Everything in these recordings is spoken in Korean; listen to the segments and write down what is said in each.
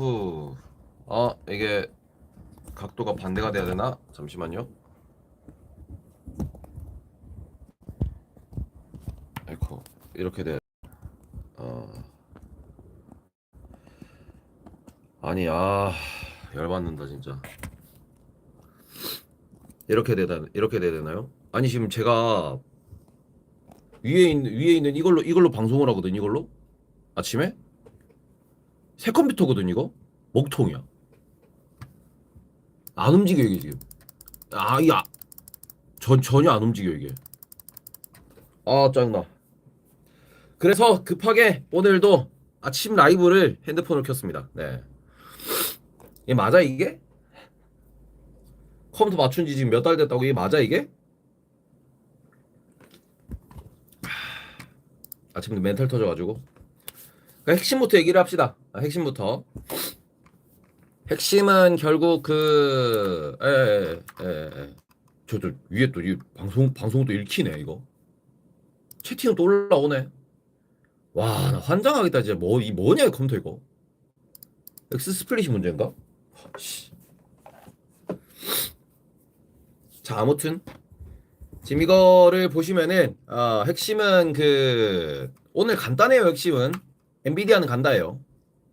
후. 어, 이게 각도가 반대가 돼야 되나? 잠시만요. 아이고, 이렇게 돼. 어. 아니, 아, 열받는다, 진짜. 이렇게 되다, 이렇게 돼야 되나요? 아니, 지금 제가 위에 있는, 위에 있는 이걸로, 이걸로 방송을 하거든, 이걸로? 아침에? 새 컴퓨터거든, 이거? 먹통이야. 안 움직여, 이게 지금. 아, 야. 전, 전혀 안 움직여, 이게. 아, 짜증나. 그래서 급하게 오늘도 아침 라이브를 핸드폰으로 켰습니다. 네. 이게 맞아, 이게? 컴퓨터 맞춘 지 지금 몇 달 됐다고 이게 맞아, 이게? 아침부터 멘탈 터져가지고. 그러니까 핵심부터 얘기를 합시다. 아, 핵심부터. 핵심은 결국 그, 에, 에, 에, 에. 저, 저, 위에 또, 이 방송, 방송 또 읽히네, 이거. 채팅은 또 올라오네. 와, 나 환장하겠다, 진짜. 뭐, 이 뭐냐, 이 컴퓨터 이거. 엑스 스플릿이 문제인가? 씨. 자, 아무튼. 지금 이거를 보시면은, 아, 핵심은 그, 오늘 간단해요, 핵심은. 엔비디아는 간다예요.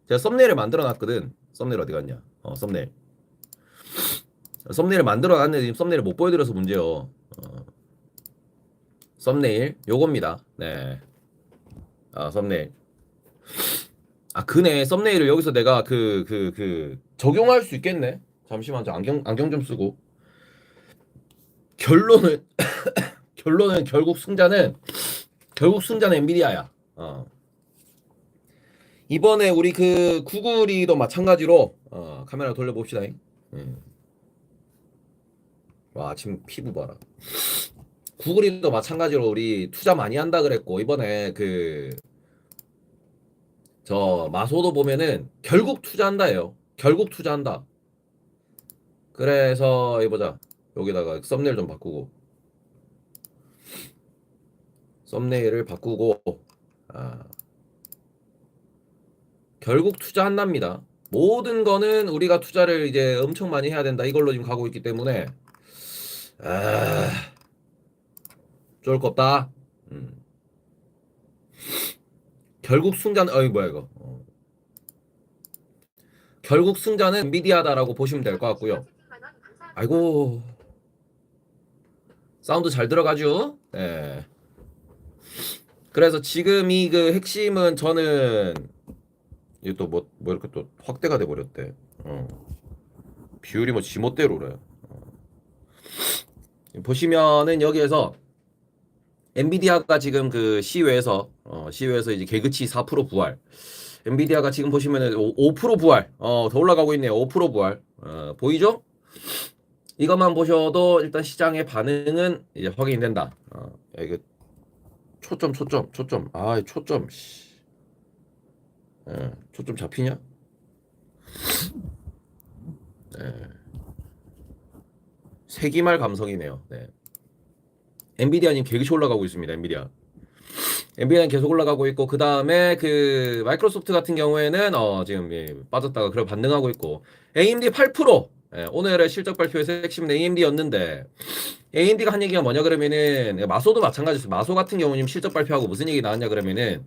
제가 썸네일을 만들어 놨거든. 썸네일 어디 갔냐? 어, 썸네일. 썸네일을 만들어 놨는데 지금 썸네일을 못 보여드려서 문제요. 어. 썸네일 요겁니다. 네. 아, 썸네일. 아, 그네. 썸네일을 여기서 내가 그, 그, 그, 적용할 수 있겠네. 잠시만, 저 안경, 안경 좀 쓰고. 결론은, 결론은 결국 승자는, 결국 승자는 엔비디아야. 어. 이번에 우리 그 구글이도 마찬가지로 어, 카메라 돌려봅시다. 음. 와 지금 피부 봐라. 구글이도 마찬가지로 우리 투자 많이 한다 그랬고 이번에 그 저 마소도 보면은 결국 투자한다예요. 결국 투자한다. 그래서 이 보자. 여기다가 썸네일 좀 바꾸고 썸네일을 바꾸고 아. 결국 투자한답니다. 모든 거는 우리가 투자를 이제 엄청 많이 해야 된다. 이걸로 지금 가고 있기 때문에 아, 쫄거 없다. 음. 결국 승자는 어이 뭐야 이거. 어. 결국 승자는 엔비디아다라고 보시면 될 것 같고요. 아이고 사운드 잘 들어가죠? 네. 그래서 지금 이 그 핵심은 저는 이게 또뭐 뭐 이렇게 또 확대가 돼 버렸대. 어. 비율이 뭐 지멋대로래. 어. 보시면은 여기에서 엔비디아가 지금 그 시외에서 어, 시외에서 이제 개그치 4% 부활. 엔비디아가 지금 보시면은 5, 5% 부활. 어, 더 올라가고 있네요. 5% 부활. 어, 보이죠? 이것만 보셔도 일단 시장의 반응은 이제 확인이 된다. 어, 야, 이거 초점 초점 초점. 아, 초점. 씨. 예, 초점 잡히냐? 예. 세기말 감성이네요. 네. 엔비디아님 계속 올라가고 있습니다. 엔비디아. 엔비디아는 계속 올라가고 있고 그 다음에 그 마이크로소프트 같은 경우에는 어 지금 예, 빠졌다가 그래 반등하고 있고 AMD 8% 예, 오늘의 실적 발표에서 핵심은 AMD였는데 AMD가 한 얘기가 뭐냐 그러면은 마소도 마찬가지였어요. 마소 같은 경우는 실적 발표하고 무슨 얘기 나왔냐 그러면은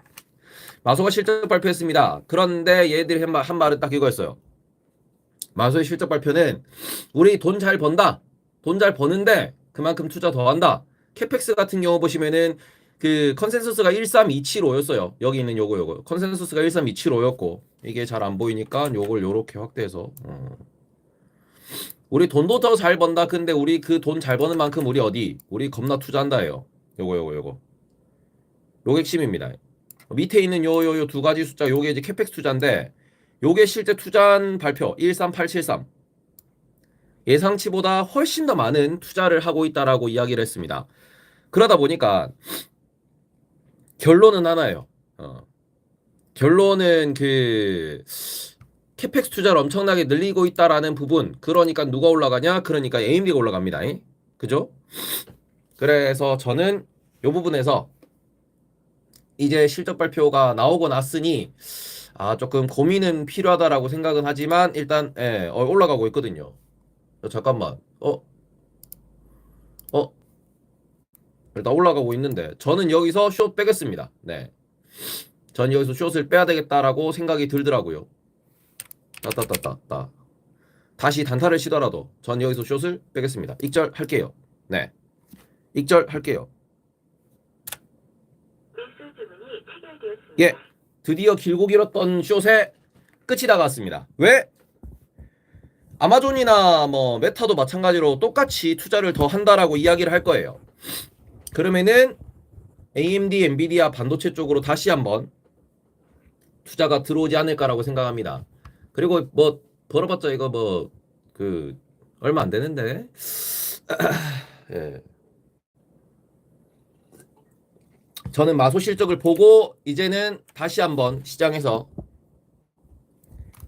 마소가 실적 발표했습니다. 그런데 얘들이 한, 말, 한 말은 딱 이거였어요. 마소의 실적 발표는 우리 돈 잘 번다. 돈 잘 버는데 그만큼 투자 더 한다. 캐펙스 같은 경우 보시면은 그 컨센서스가 13275였어요. 여기 있는 요거 요거. 컨센서스가 13275였고 이게 잘 안 보이니까 요걸 요렇게 확대해서 어. 우리 돈도 더 잘 번다. 근데 우리 그 돈 잘 버는 만큼 우리 어디? 우리 겁나 투자한다예요. 요거 요거 요거. 요게 핵심입니다. 밑에 있는 요 요 요 두 가지 숫자 요게 이제 캐펙스 투자인데 요게 실제 투자한 발표 13873 예상치보다 훨씬 더 많은 투자를 하고 있다라고 이야기를 했습니다. 그러다 보니까 결론은 하나예요. 어. 결론은 그 캐펙스 투자를 엄청나게 늘리고 있다라는 부분. 그러니까 누가 올라가냐? 그러니까 AMD가 올라갑니다. 잉? 그죠? 그래서 저는 요 부분에서 이제 실적 발표가 나오고 났으니 아 조금 고민은 필요하다라고 생각은 하지만 일단 예, 어, 올라가고 있거든요. 어, 잠깐만. 어? 어? 일단 올라가고 있는데 저는 여기서 숏 빼겠습니다. 네. 전 여기서 숏을 빼야 되겠다라고 생각이 들더라고요. 따따따따따. 다시 단타를 치더라도 전 여기서 숏을 빼겠습니다. 익절 할게요. 네. 익절 할게요. 일수 주문이 체결되었습니다. 예. 드디어 길고 길었던 숏의 끝이 다가왔습니다. 왜? 아마존이나 뭐 메타도 마찬가지로 똑같이 투자를 더 한다라고 이야기를 할 거예요. 그러면은 AMD, 엔비디아 반도체 쪽으로 다시 한번 투자가 들어오지 않을까라고 생각합니다. 그리고 뭐 벌어봤자 이거 뭐 그 얼마 안 되는데 예. 저는 마소 실적을 보고 이제는 다시 한번 시장에서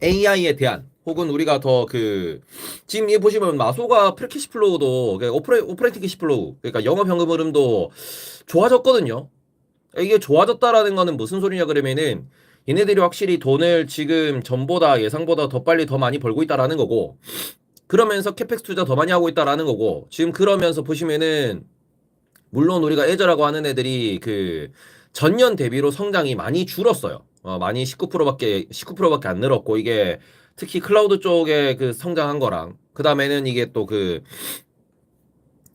AI에 대한 혹은 우리가 더 그 지금 이 보시면 마소가 프레캐시 플로우도 그러니까 오프레 오퍼레이팅 캐시 플로우 그러니까 영업 현금 흐름도 좋아졌거든요. 이게 좋아졌다라는 거는 무슨 소리냐 그러면은 얘네들이 확실히 돈을 지금 전보다 예상보다 더 빨리 더 많이 벌고 있다라는 거고 그러면서 캐펙스 투자 더 많이 하고 있다라는 거고 지금 그러면서 보시면은 물론 우리가 애저라고 하는 애들이 그 전년 대비로 성장이 많이 줄었어요. 어, 많이 19%밖에 19%밖에 안 늘었고 이게 특히 클라우드 쪽에 그 성장한 거랑 그 다음에는 이게 또 그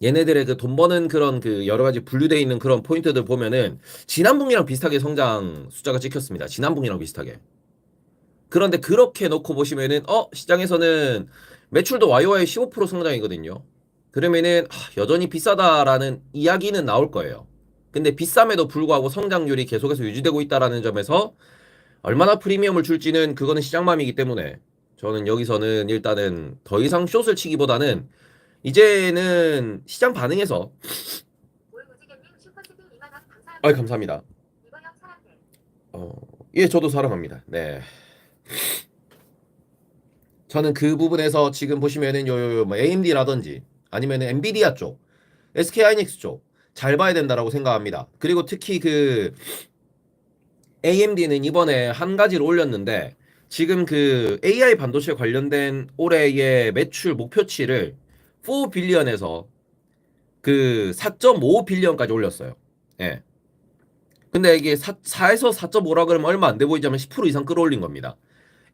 얘네들의 그 돈 버는 그런 그 여러 가지 분류되어 있는 그런 포인트들 보면은 지난 분기랑 비슷하게 성장 숫자가 찍혔습니다. 지난 분기랑 비슷하게. 그런데 그렇게 놓고 보시면은 어 시장에서는 매출도 YOY 15% 성장이거든요. 그러면은 하, 여전히 비싸다라는 이야기는 나올 거예요. 근데 비쌈에도 불구하고 성장률이 계속해서 유지되고 있다라는 점에서 얼마나 프리미엄을 줄지는 그거는 시장맘이기 때문에 저는 여기서는 일단은 더 이상 숏을 치기보다는 이제는 시장 반응에서 올무지개님 슈퍼채팅 2만 원 감사합니다. 아 감사합니다. 어, 예, 저도 사랑합니다. 네. 저는 그 부분에서 지금 보시면은 요, 요, 요, 뭐 AMD라든지 아니면 엔비디아 쪽, SK 하이닉스 쪽 잘 봐야 된다라고 생각합니다. 그리고 특히 그 AMD는 이번에 한 가지를 올렸는데 지금 그 AI 반도체 관련된 올해의 매출 목표치를 4 빌리언에서 그 4.5 빌리언까지 올렸어요. 예. 근데 이게 4, 4에서 4.5라 그러면 얼마 안 돼 보이지만 10% 이상 끌어올린 겁니다.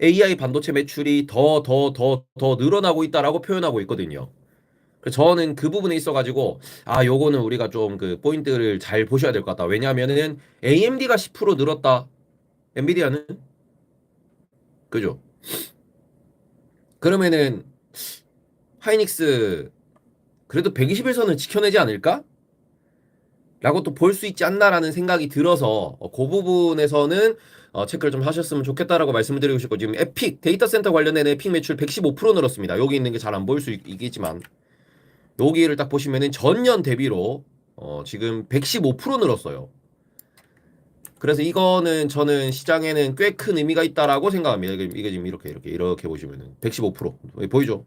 AI 반도체 매출이 더 더 더 더 늘어나고 있다라고 표현하고 있거든요. 저는 그 부분에 있어가지고 아 요거는 우리가 좀 그 포인트를 잘 보셔야 될 것 같다. 왜냐하면은 AMD가 10% 늘었다. 엔비디아는 그죠? 그러면은 하이닉스 그래도 121선을 지켜내지 않을까? 라고 또 볼 수 있지 않나라는 생각이 들어서 어, 그 부분에서는 어, 체크를 좀 하셨으면 좋겠다라고 말씀을 드리고 싶고 지금 에픽 데이터 센터 관련된 에픽 매출 115% 늘었습니다. 여기 있는 게 잘 안 보일 수 있, 있겠지만 여기를 딱 보시면은 전년 대비로 어, 지금 115% 늘었어요. 그래서 이거는 저는 시장에는 꽤 큰 의미가 있다라고 생각합니다. 이게, 이게 지금 이렇게 이렇게 이렇게 보시면은 115% 보이죠?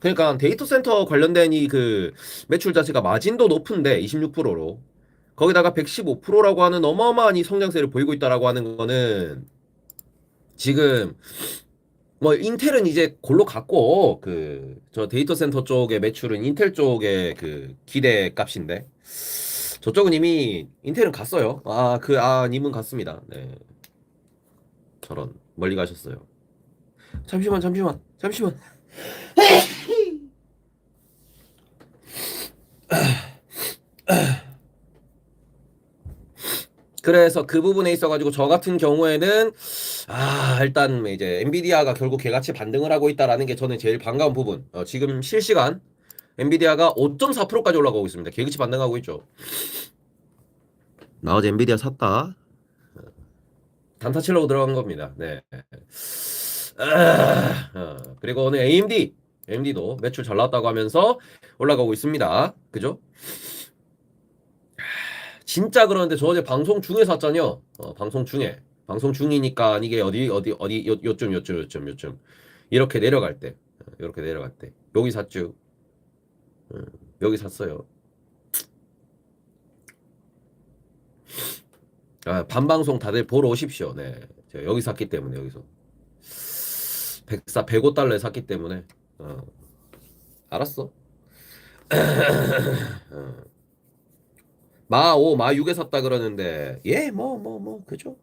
그러니까 데이터 센터 관련된 이 그 매출 자체가 마진도 높은데 26%로 거기다가 115%라고 하는 어마어마한 이 성장세를 보이고 있다라고 하는 거는 지금 뭐 인텔은 이제 골로 갔고 그 저 데이터 센터 쪽의 매출은 인텔 쪽의 그 기대 값인데 저쪽은 이미 인텔은 갔어요. 아 그 아 님은 갔습니다. 네. 저런 멀리 가셨어요. 잠시만 잠시만 잠시만. 그래서 그 부분에 있어가지고 저 같은 경우에는 아 일단 이제 엔비디아가 결국 개같이 반등을 하고 있다라는 게 저는 제일 반가운 부분. 어, 지금 실시간 엔비디아가 5.4%까지 올라가고 있습니다. 개같이 반등하고 있죠. 나 어제 엔비디아 샀다. 단타 치려고 들어간 겁니다. 네. 아, 어, 그리고 오늘 AMD, AMD도 매출 잘 나왔다고 하면서 올라가고 있습니다. 그죠? 진짜 그러는데 저 어제 방송 중에 샀잖아요. 어, 방송 중에. 방송 중이니까 이게 어디 어디 어디 요, 요쯤 요쯤 요쯤 요쯤 이렇게 내려갈 때 어, 이렇게 내려갈 때 여기 샀죠. 어, 여기 샀어요. 아, 반방송 다들 보러 오십시오. 네. 제가 여기 샀기 때문에 여기서 104 105달러에 샀기 때문에 어. 알았어. 어. 마 5 마 6에 샀다 그러는데 예 뭐 뭐 뭐 그죠?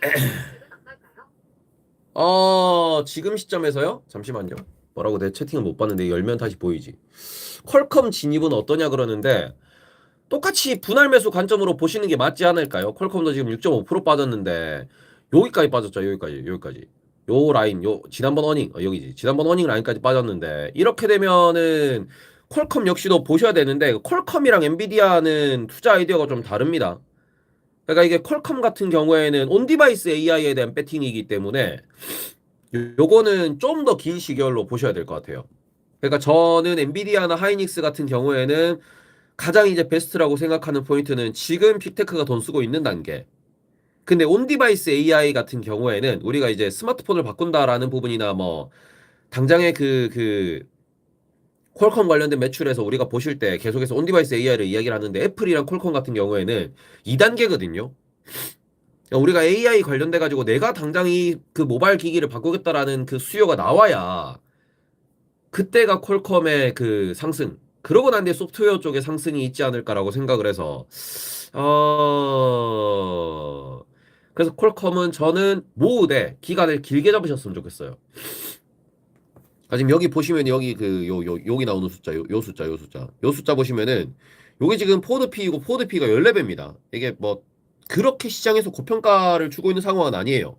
어 지금 시점에서요? 잠시만요. 뭐라고 내 채팅을 못 봤는데 열면 다시 보이지. 퀄컴 진입은 어떠냐 그러는데 똑같이 분할 매수 관점으로 보시는 게 맞지 않을까요? 퀄컴도 지금 6.5% 빠졌는데 여기까지 빠졌죠. 여기까지 여기까지. 요 라인 요 지난번 어닝 어, 여기지. 지난번 어닝 라인까지 빠졌는데 이렇게 되면은 퀄컴 역시도 보셔야 되는데 퀄컴이랑 엔비디아는 투자 아이디어가 좀 다릅니다. 그러니까 이게 퀄컴 같은 경우에는 온디바이스 AI에 대한 배팅이기 때문에 요- 요거는 좀 더 긴 시결로 보셔야 될 것 같아요. 그러니까 저는 엔비디아나 하이닉스 같은 경우에는 가장 이제 베스트라고 생각하는 포인트는 지금 빅테크가 돈 쓰고 있는 단계. 근데 온디바이스 AI 같은 경우에는 우리가 이제 스마트폰을 바꾼다라는 부분이나 뭐 당장의 그 그 퀄컴 관련된 매출에서 우리가 보실 때 계속해서 온디바이스 AI를 이야기를 하는데 애플이랑 퀄컴 같은 경우에는 2단계거든요. 우리가 AI 관련돼 가지고 내가 당장 이 그 모바일 기기를 바꾸겠다라는 그 수요가 나와야 그때가 퀄컴의 그 상승 그러고 난 뒤에 소프트웨어 쪽에 상승이 있지 않을까라고 생각을 해서 어 그래서 퀄컴은 저는 모으되 기간을 길게 잡으셨으면 좋겠어요. 아, 지금 여기 보시면 여기 그 요 요 여기 나오는 숫자 요, 요 숫자 요 숫자 요 숫자 보시면은 요게 지금 포드 P이고 포드 P가 14배입니다. 이게 뭐 그렇게 시장에서 고평가를 주고 있는 상황은 아니에요.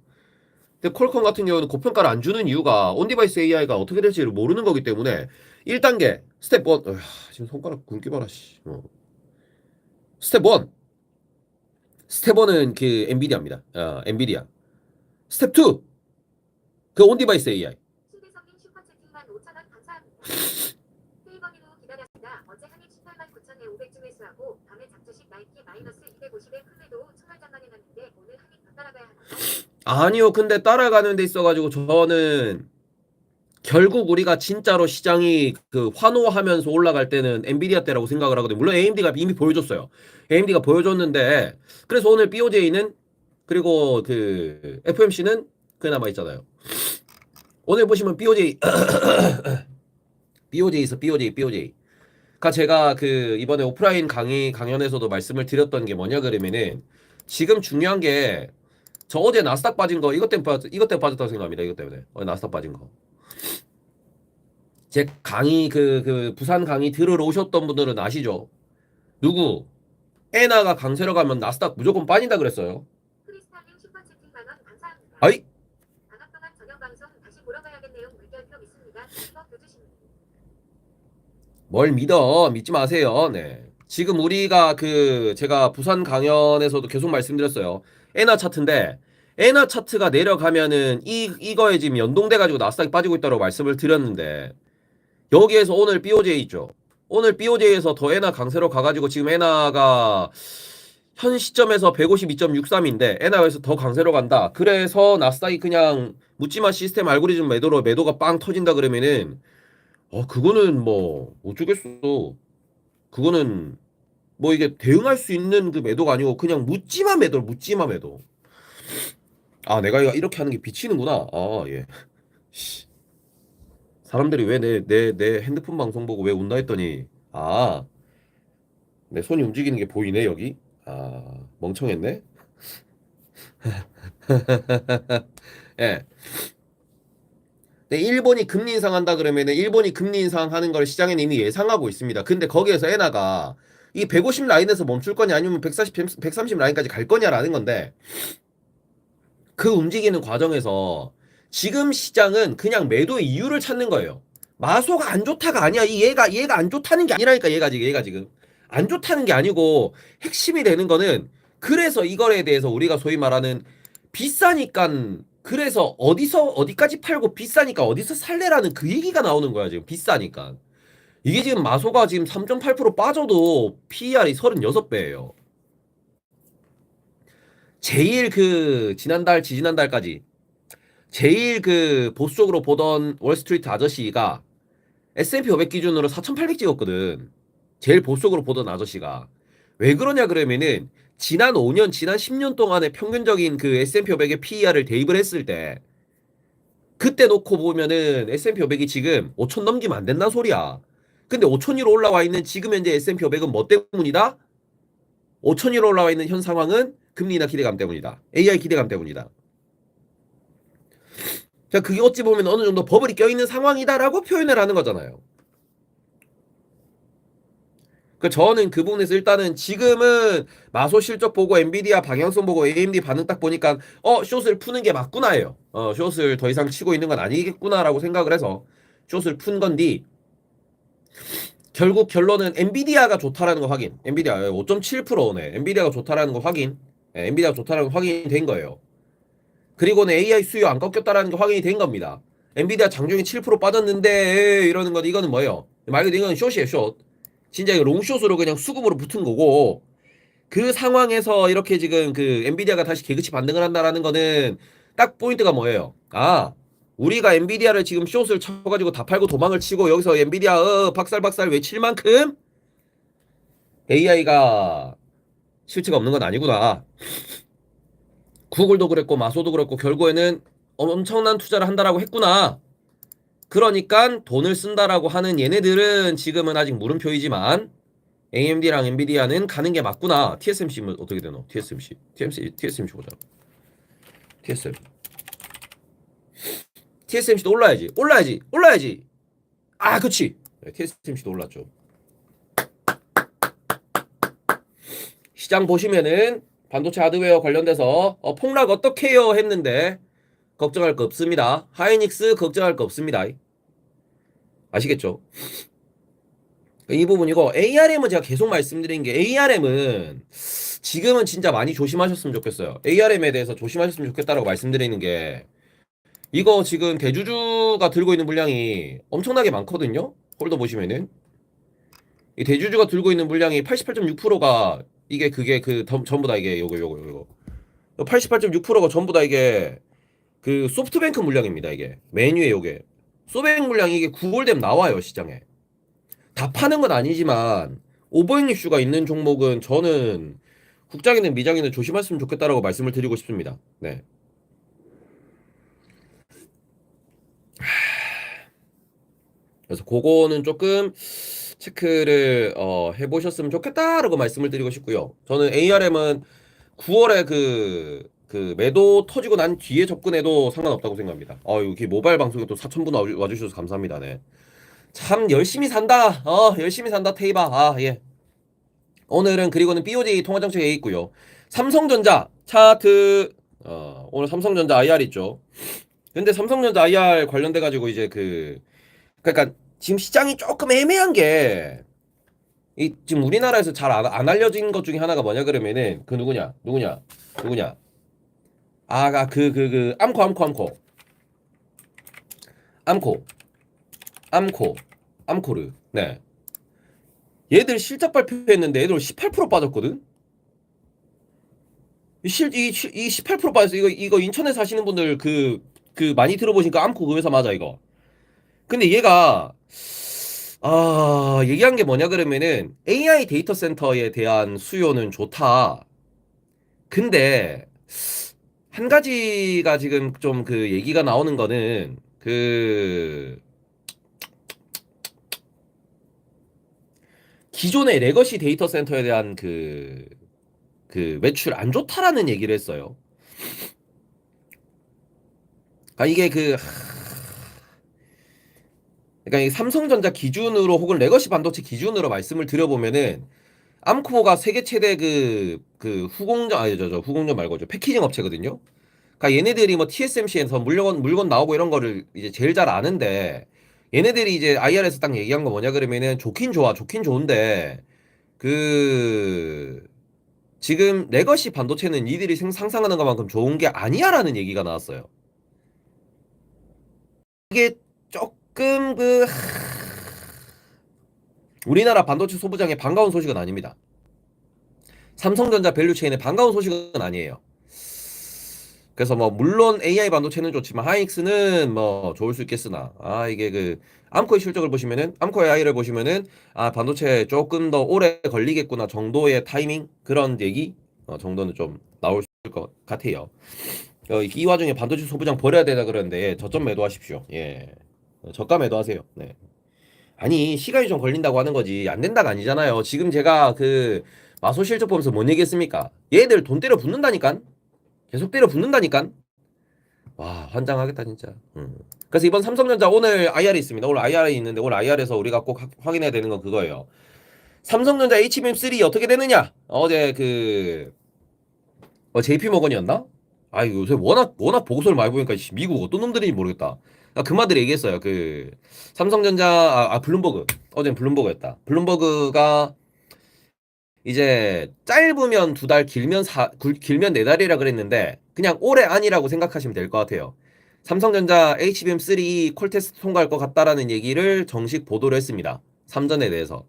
근데 퀄컴 같은 경우는 고평가를 안 주는 이유가 온디바이스 AI가 어떻게 될지를 모르는 거기 때문에 1단계 스텝 1 어휴, 지금 손가락 굵기 봐라 씨. 어. 스텝 1 스텝 1은 그 엔비디아입니다. 어, 엔비디아. 스텝 2그 온디바이스 AI. 아니요. 근데 따라가는 데 있어가지고 저는 결국 우리가 진짜로 시장이 그 환호하면서 올라갈 때는 엔비디아 때라고 생각을 하거든요. 물론 AMD가 이미 보여줬어요. AMD가 보여줬는데 그래서 오늘 BOJ는 그리고 그 FMC는 그나마 있잖아요. 오늘 보시면 BOJ BOJ 있어 BOJ BOJ. 가 제가 그 이번에 오프라인 강의 강연에서도 말씀을 드렸던 게 뭐냐 그러면은 지금 중요한 게 저 어제 나스닥 빠진 거 이것 때문에 빠졌, 이것 때문에 빠졌다고 생각합니다. 이것 때문에 어제 나스닥 빠진 거. 제 강의 그 그 부산 강의 들으러 오셨던 분들은 아시죠? 누구? 에나가 강세로 가면 나스닥 무조건 빠진다 그랬어요. 아이 방학 동안 저녁 방송 다시 보러 가야겠네요. 물결표 있습니다. 이거 교주십니다. 뭘 믿어 믿지 마세요. 네. 지금 우리가 그 제가 부산 강연에서도 계속 말씀드렸어요. 에나 차트인데 에나 차트가 내려가면은 이 이거에 지금 연동돼 가지고 나스닥이 빠지고 있다고 말씀을 드렸는데 여기에서 오늘 BOJ 있죠. 오늘 BOJ에서 더 에나 강세로 가가지고 지금 에나가 현 시점에서 152.63인데 에나에서 더 강세로 간다. 그래서 나스닥이 그냥 묻지마 시스템 알고리즘 매도로 매도가 빵 터진다 그러면은 어 그거는 뭐 어쩌겠어. 그거는 뭐 이게 대응할 수 있는 그 매도가 아니고 그냥 묻지마 매도 묻지마 매도. 아 내가 이렇게 하는 게 비치는구나. 아 예. 씨. 사람들이 왜 내 내 내 핸드폰 방송 보고 왜 웃나 했더니 아 내 손이 움직이는 게 보이네 여기. 아 멍청했네. 예. 네, 일본이 금리 인상한다 그러면은 일본이 금리 인상하는 걸 시장에는 이미 예상하고 있습니다. 근데 거기에서 에나가 이 150 라인에서 멈출 거냐 아니면 140, 130 라인까지 갈 거냐라는 건데 그 움직이는 과정에서 지금 시장은 그냥 매도 이유를 찾는 거예요. 마소가 안 좋다가 아니야. 이 얘가 얘가 안 좋다는 게 아니라니까 얘가 지금 얘가 지금 안 좋다는 게 아니고 핵심이 되는 거는 그래서 이거에 대해서 우리가 소위 말하는 비싸니까 그래서 어디서 어디까지 팔고 비싸니까 어디서 살래라는 그 얘기가 나오는 거야 지금 비싸니까 이게 지금 마소가 지금 3.8% 빠져도 PER이 36배예요. 제일 그 지난달 지지난달까지 제일 그 보수적으로 보던 월스트리트 아저씨가 S&P 500 기준으로 4,800 찍었거든. 제일 보수적으로 보던 아저씨가 왜 그러냐 그러면은 지난 5년, 지난 10년 동안의 평균적인 그 S&P 500의 PER을 대입을 했을 때 그때 놓고 보면은 S&P 500이 지금 5천 넘기면 안 된다는 소리야. 근데 5천 위로 올라와 있는 지금 현재 S&P 500은 뭐 때문이다? 5천 위로 올라와 있는 현 상황은 금리 인하 기대감 때문이다. AI 기대감 때문이다. 자, 그게 어찌 보면 어느 정도 버블이 껴있는 상황이다라고 표현을 하는 거잖아요. 그 저는 그 부분에서 일단은 지금은 마소 실적 보고 엔비디아 방향성 보고 AMD 반응 딱 보니까 어 숏을 푸는 게 맞구나예요. 어 숏을 더 이상 치고 있는 건 아니겠구나라고 생각을 해서 숏을 푼 건디 결국 결론은 엔비디아가 좋다라는 거 확인. 엔비디아 5.7%네. 엔비디아가 좋다라는 거 확인. 예, 엔비디아가 좋다라는 거 확인이 된 거예요. 그리고는 AI 수요 안 꺾였다라는 게 확인이 된 겁니다. 엔비디아 장중에 7% 빠졌는데 이러는 건 이거는 뭐예요? 말 그대로 이건 숏이에요, 숏. 진짜 롱숏으로 그냥 수급으로 붙은 거고 그 상황에서 이렇게 지금 그 엔비디아가 다시 개그치 반등을 한다라는 거는 딱 포인트가 뭐예요? 아 우리가 엔비디아를 지금 숏을 쳐가지고 다 팔고 도망을 치고 여기서 엔비디아 어, 박살박살 외칠 만큼 AI가 실체가 없는 건 아니구나. 구글도 그랬고 마소도 그랬고 결국에는 엄청난 투자를 한다라고 했구나. 그러니까 돈을 쓴다라고 하는 얘네들은 지금은 아직 물음표이지만 AMD랑 엔비디아는 가는 게 맞구나. TSMC는 어떻게 되노? TSMC. TSMC TSMC 보자. TSM. TSMC도 올라야지. 올라야지. 올라야지. 아, 그렇지. 네, TSMC도 올랐죠. 시장 보시면은 반도체 하드웨어 관련돼서 어, 폭락 어떻게 해요 했는데 걱정할 거 없습니다. 하이닉스 걱정할 거 없습니다. 아시겠죠? 이 부분이고 ARM은 제가 계속 말씀드린 게 ARM은 지금은 진짜 많이 조심하셨으면 좋겠어요. ARM에 대해서 조심하셨으면 좋겠다라고 말씀드리는 게 이거 지금 대주주가 들고 있는 물량이 엄청나게 많거든요. 홀더 보시면은 이 대주주가 들고 있는 물량이 88.6%가 이게 그게 그 덤- 전부 다 이게 요거 요거 요거 88.6%가 전부 다 이게 그 소프트뱅크 물량입니다 이게. 메뉴에 요게. 소뱅 물량이 이게 9월 되면 나와요 시장에. 다 파는 건 아니지만 오버행 이슈가 있는 종목은 저는 국장이든 미장이든 조심했으면 좋겠다라고 말씀을 드리고 싶습니다. 네. 그래서 그거는 조금 체크를 어, 해보셨으면 좋겠다라고 말씀을 드리고 싶고요. 저는 ARM은 9월에 그, 그 매도 터지고 난 뒤에 접근해도 상관없다고 생각합니다. 어, 여기 모바일 방송에 또 4,000분 와주- 와주셔서 감사합니다. 네. 참 열심히 산다. 어, 열심히 산다 테이바. 아, 예. 오늘은 그리고는 BOJ 통화정책 A 있고요. 삼성전자 차트 어, 오늘 삼성전자 IR 있죠. 근데 삼성전자 IR 관련돼 가지고 이제 그 그러니까 지금 시장이 조금 애매한 게, 이, 지금 우리나라에서 잘 안, 안 알려진 것 중에 하나가 뭐냐, 그러면은, 그 누구냐, 누구냐, 누구냐. 아, 아, 그, 그, 그, 암코, 암코, 암코. 암코. 암코. 암코르. 네. 얘들 실적 발표했는데 얘들 18% 빠졌거든? 이 실, 이, 시- 이18% 빠졌어. 이거, 이거 인천에 사시는 분들 그, 그 많이 들어보시니까 암코 그 회사 맞아, 이거. 근데 얘가 아 얘기한 게 뭐냐 그러면은 AI 데이터 센터에 대한 수요는 좋다. 근데 한 가지가 지금 좀 그 얘기가 나오는 거는 그 기존의 레거시 데이터 센터에 대한 그, 그 매출 안 좋다라는 얘기를 했어요. 아 이게 그 그러니까 이 삼성전자 기준으로 혹은 레거시 반도체 기준으로 말씀을 드려보면은 암코가 세계 최대 그, 그 후공정, 아니, 저, 저, 후공정 말고 저 패키징 업체거든요. 그러니까 얘네들이 뭐 TSMC에서 물건, 물건 나오고 이런 거를 이제 제일 잘 아는데 얘네들이 이제 IR에서 딱 얘기한 거 뭐냐 그러면은 좋긴 좋아, 좋긴 좋은데 그 지금 레거시 반도체는 이들이 생- 상상하는 것만큼 좋은 게 아니야라는 얘기가 나왔어요. 이게 조금 그 하... 우리나라 반도체 소부장의 반가운 소식은 아닙니다. 삼성전자 밸류체인의 반가운 소식은 아니에요. 그래서 뭐 물론 AI 반도체는 좋지만 하이닉스는 뭐 좋을 수 있겠으나 아 이게 그 암코의 실적을 보시면은 암코 AI를 보시면은 아 반도체 조금 더 오래 걸리겠구나 정도의 타이밍 그런 얘기 어, 정도는 좀 나올 수 있을 것 같아요. 어, 이 와중에 반도체 소부장 버려야 되다 그러는데 저점 매도하십시오. 예. 어, 저가 매도하세요. 네. 아니 시간이 좀 걸린다고 하는 거지 안 된다가 아니잖아요. 지금 제가 그 마소 실적 보면서 뭔 얘기했습니까? 얘들 돈 때려 붙는다니까. 계속 때려 붙는다니까. 와 환장하겠다 진짜. 음. 그래서 이번 삼성전자 오늘 IR이 있습니다. 오늘 IR이 있는데 오늘 IR에서 우리가 꼭 하- 확인해야 되는 건 그거예요. 삼성전자 HBM3 어떻게 되느냐? 어제 그 어, JP 모건이었나? 아 요새 워낙 워낙 보고서를 많이 보니까 씨, 미국 어떤 놈들인지 모르겠다. 아, 그마들 얘기했어요. 그 삼성전자 아, 아 블룸버그 어젠 블룸버그였다. 블룸버그가 이제 짧으면 두 달, 길면 사, 굴- 길면 네 달이라 그랬는데 그냥 올해 아니라고 생각하시면 될 것 같아요. 삼성전자 HBM3 콜테스트 통과할 것 같다라는 얘기를 정식 보도를 했습니다. 삼전에 대해서.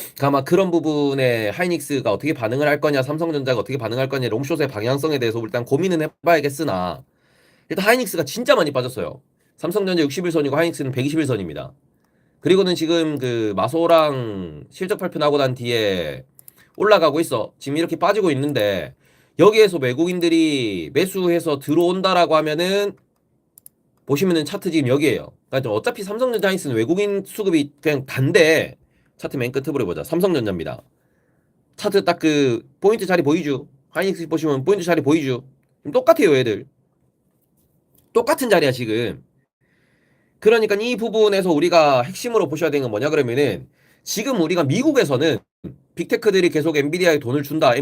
그러니까 아마 그런 부분에 하이닉스가 어떻게 반응을 할 거냐, 삼성전자가 어떻게 반응할 거냐, 롱숏의 방향성에 대해서 일단 고민은 해봐야겠으나 일단 하이닉스가 진짜 많이 빠졌어요. 삼성전자 61선이고 하이닉스는 121선입니다. 그리고는 지금 그 마소랑 실적 발표 나고 난 뒤에 올라가고 있어. 지금 이렇게 빠지고 있는데 여기에서 외국인들이 매수해서 들어온다라고 하면은 보시면은 차트 지금 여기에요. 그러니까 어차피 삼성전자 하이닉스는 외국인 수급이 그냥 단데 차트 맨 끝으로 보자. 삼성전자입니다. 차트 딱 그 포인트 자리 보이죠? 하이닉스 보시면 포인트 자리 보이죠? 똑같아요, 얘들. 똑같은 자리야, 지금. 그러니까 이 부분에서 우리가 핵심으로 보셔야 되는 건 뭐냐 그러면은 지금 우리가 미국에서는 빅테크들이 계속 엔비디아에 돈을 준다,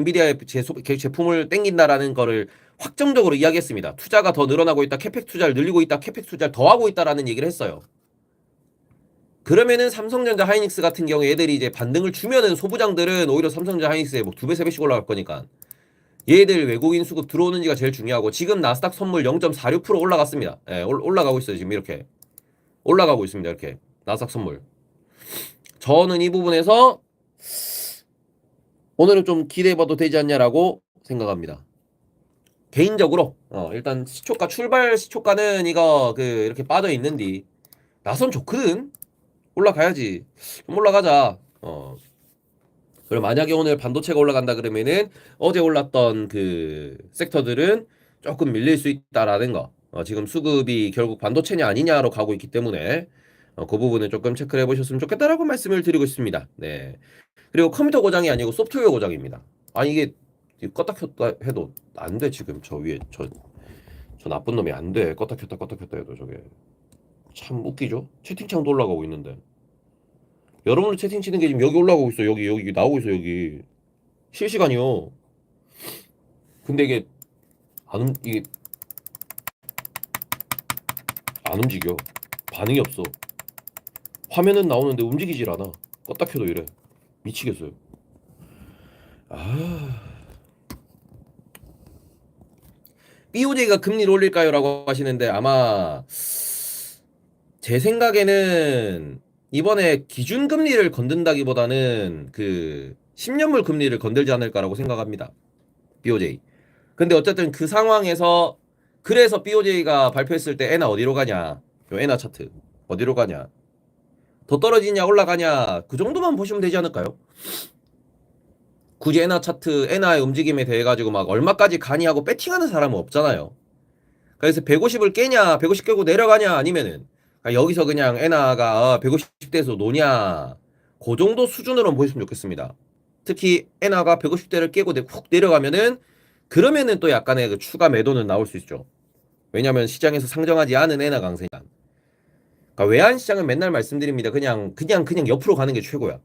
제- 제품을 땡긴다라는 거를 확정적으로 이야기했습니다. 투자가 더 늘어나고 있다, 캐펙 투자를 늘리고 있다, 캐펙 투자를 더 하고 있다라는 얘기를 했어요. 그러면은 삼성전자 하이닉스 같은 경우 얘들이 이제 반등을 주면은 소부장들은 오히려 삼성전자 하이닉스에 뭐 두 배, 세 배씩 올라갈 거니까 얘들 외국인 수급 들어오는지가 제일 중요하고 지금 나스닥 선물 0.46% 올라갔습니다. 예, 올- 올라가고 있어요. 지금 이렇게. 올라가고 있습니다. 이렇게. 나스닥 선물. 저는 이 부분에서 오늘은 좀 기대해봐도 되지 않냐라고 생각합니다. 개인적으로 어, 일단 시초가 출발 시초가는 이거 그 이렇게 빠져 있는디 나선 좋거든. 올라가야지. 좀 올라가자. 어. 그럼 만약에 오늘 반도체가 올라간다 그러면은 어제 올랐던 그 섹터들은 조금 밀릴 수 있다라는 거. 어, 지금 수급이 결국 반도체냐 아니냐로 가고 있기 때문에 어, 그 부분은 조금 체크를 해보셨으면 좋겠다라고 말씀을 드리고 있습니다. 네. 그리고 컴퓨터 고장이 아니고 소프트웨어 고장입니다. 아 이게 껐다 켰다 해도 안 돼 지금 저 위에 저 저 나쁜 놈이 안 돼. 껐다 켰다 껐다 켰다 해도 저게 참 웃기죠? 채팅창도 올라가고 있는데 여러분들 채팅 치는 게 지금 여기 올라가고 있어. 여기 여기 나오고 있어 여기 실시간이요. 근데 이게 안 움- 이게 안 움직여. 반응이 없어. 화면은 나오는데 움직이질 않아. 껐다 켜도 이래. 미치겠어요. 아. BOJ가 금리를 올릴까요?라고 하시는데 아마 제 생각에는 이번에 기준 금리를 건든다기보다는 그 10년물 금리를 건들지 않을까라고 생각합니다. BOJ. 근데 어쨌든 그 상황에서 그래서 BOJ가 발표했을 때 에나 어디로 가냐? 요 에나 차트 어디로 가냐? 더 떨어지냐 올라가냐? 그 정도만 보시면 되지 않을까요? 굳이 에나 차트 에나의 움직임에 대해 가지고 막 얼마까지 가니 하고 배팅하는 사람은 없잖아요. 그래서 150을 깨냐, 150 깨고 내려가냐 아니면은 그러니까 여기서 그냥 에나가 150 대에서 노냐 그 정도 수준으로 보시면 좋겠습니다. 특히 에나가 150대를 깨고 내- 훅 내려가면은 그러면은 또 약간의 그 추가 매도는 나올 수 있죠. 왜냐하면 시장에서 상정하지 않은 에나 강세니까. 그러니까 외환 시장은 맨날 말씀드립니다. 그냥 그냥 그냥 옆으로 가는 게 최고야.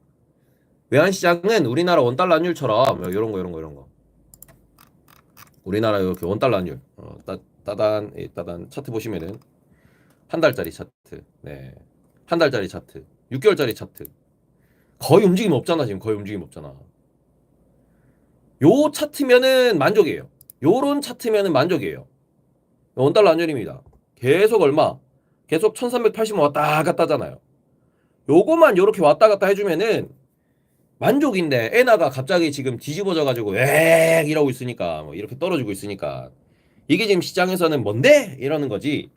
외환 시장은 우리나라 원 달러 환율처럼 이런 거 이런 거 이런 거. 우리나라 이렇게 원 달러 환율. 어, 따, 따단 예, 따단 차트 보시면은 한 달짜리 차트. 네. 한 달짜리 차트. 6개월짜리 차트. 거의 움직임 없잖아, 지금. 거의 움직임 없잖아. 요 차트면은 만족이에요. 요런 차트면은 만족이에요. 원달러 환율입니다. 계속 얼마? 계속 1380원 왔다 갔다 하잖아요. 요거만 요렇게 왔다 갔다 해주면은 만족인데 에나가 갑자기 지금 뒤집어져 가지고 엑 이러고 있으니까 뭐 이렇게 떨어지고 있으니까 이게 지금 시장에서는 뭔데 이러는 거지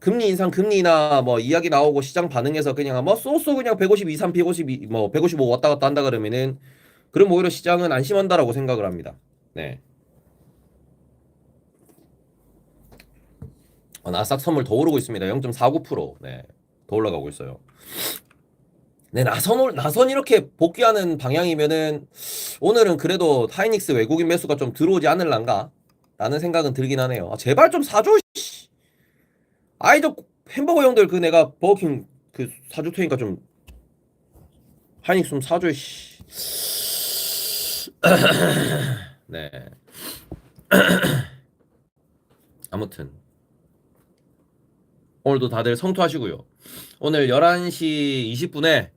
금리 인상 금리나 뭐 이야기 나오고 시장 반응해서 그냥 뭐 쏘쏘 그냥 152, 3, 152, 뭐 155 왔다 갔다 한다 그러면은 그럼 오히려 시장은 안심한다라고 생각을 합니다. 네. 어, 나스닥 선물 더 오르고 있습니다. 0.49%. 네. 더 올라가고 있어요. 네, 나선 나선 이렇게 복귀하는 방향이면은 오늘은 그래도 타이닉스 외국인 매수가 좀 들어오지 않을란가? 라는 생각은 들긴 하네요. 아, 제발 좀 사줘. 씨. 아이 저 햄버거 형들 그 내가 버거킹 그 사줄 테니까 좀 하이닉스 좀 사줘. 씨. 네. 아무튼 오늘도 다들 성투하시고요. 오늘 11시 20분에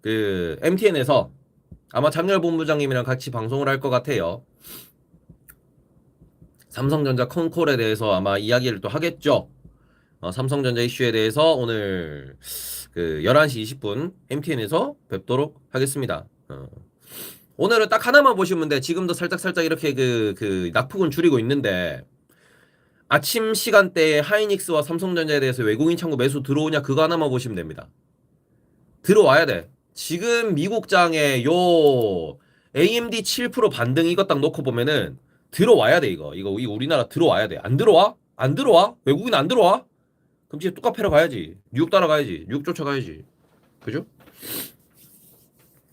그 MTN에서 아마 장렬 본부장님이랑 같이 방송을 할 것 같아요. 삼성전자 컨콜에 대해서 아마 이야기를 또 하겠죠. 어, 삼성전자 이슈에 대해서 오늘 그 11시 20분 MTN에서 뵙도록 하겠습니다. 어. 오늘은 딱 하나만 보시면 돼. 지금도 살짝 살짝 이렇게 그, 그 낙폭은 줄이고 있는데 아침 시간대에 하이닉스와 삼성전자에 대해서 외국인 창구 매수 들어오냐 그거 하나만 보시면 됩니다. 들어와야 돼. 지금 미국장에 요 AMD 7% 반등 이거 딱 놓고 보면은 들어와야 돼 이거. 이거 이거 우리나라 들어와야 돼. 안 들어와? 안 들어와? 외국인 안 들어와? 그럼 이제 패러 가야지. 뉴욕 따라가야지. 뉴욕 쫓아가야지. 그죠?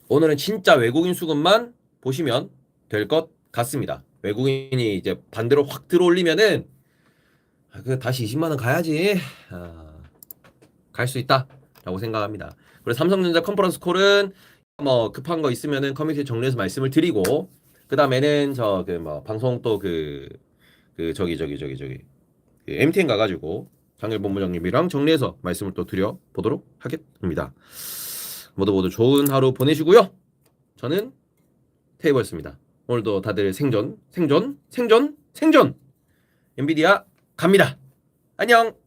오늘은 진짜 외국인 수급만 보시면 될 것 같습니다. 외국인이 이제 반대로 확 들어올리면은 아, 그 다시 20만 원 가야지. 아, 갈수 있다라고 생각합니다. 그리고 삼성전자 컨퍼런스 콜은 뭐 급한 거 있으면은 커뮤니티 정리해서 말씀을 드리고 그 다음에는 저 그 뭐 방송 또그그 저기 저기 저기 저기 그 MTN 가가지고 장일 본부장님이랑 정리해서 말씀을 또 드려 보도록 하겠습니다. 모두 모두 좋은 하루 보내시고요. 저는 테이블였습니다. 오늘도 다들 생존, 생존, 생존, 생존. 엔비디아 갑니다. 안녕.